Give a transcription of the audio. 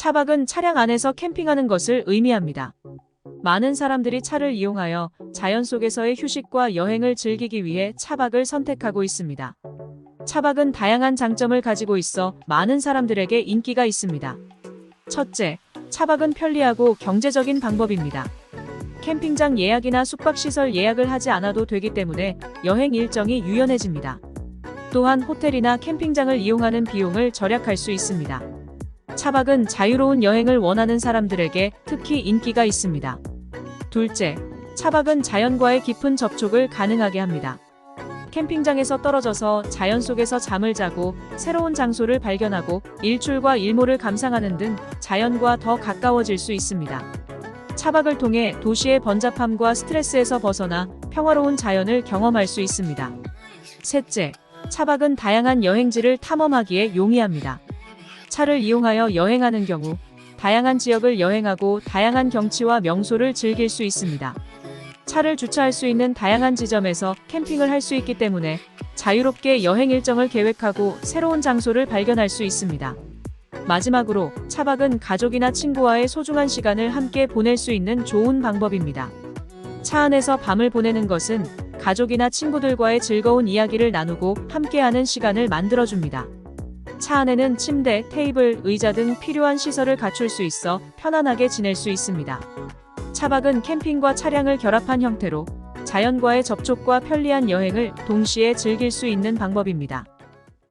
차박은 차량 안에서 캠핑하는 것을 의미합니다. 많은 사람들이 차를 이용하여 자연 속에서의 휴식과 여행을 즐기기 위해 차박을 선택하고 있습니다. 차박은 다양한 장점을 가지고 있어 많은 사람들에게 인기가 있습니다. 첫째, 차박은 편리하고 경제적인 방법입니다. 캠핑장 예약이나 숙박시설 예약을 하지 않아도 되기 때문에 여행 일정이 유연해집니다. 또한 호텔이나 캠핑장을 이용하는 비용을 절약할 수 있습니다. 차박은 자유로운 여행을 원하는 사람들에게 특히 인기가 있습니다. 둘째, 차박은 자연과의 깊은 접촉을 가능하게 합니다. 캠핑장에서 떨어져서 자연 속에서 잠을 자고 새로운 장소를 발견하고 일출과 일몰을 감상하는 등 자연과 더 가까워질 수 있습니다. 차박을 통해 도시의 번잡함과 스트레스에서 벗어나 평화로운 자연을 경험할 수 있습니다. 셋째, 차박은 다양한 여행지를 탐험하기에 용이합니다. 차를 이용하여 여행하는 경우 다양한 지역을 여행하고 다양한 경치와 명소를 즐길 수 있습니다. 차를 주차할 수 있는 다양한 지점에서 캠핑을 할 수 있기 때문에 자유롭게 여행 일정을 계획하고 새로운 장소를 발견할 수 있습니다. 마지막으로 차박은 가족이나 친구와의 소중한 시간을 함께 보낼 수 있는 좋은 방법입니다. 차 안에서 밤을 보내는 것은 가족이나 친구들과의 즐거운 이야기를 나누고 함께하는 시간을 만들어줍니다. 차 안에는 침대, 테이블, 의자 등 필요한 시설을 갖출 수 있어 편안하게 지낼 수 있습니다. 차박은 캠핑과 차량을 결합한 형태로 자연과의 접촉과 편리한 여행을 동시에 즐길 수 있는 방법입니다.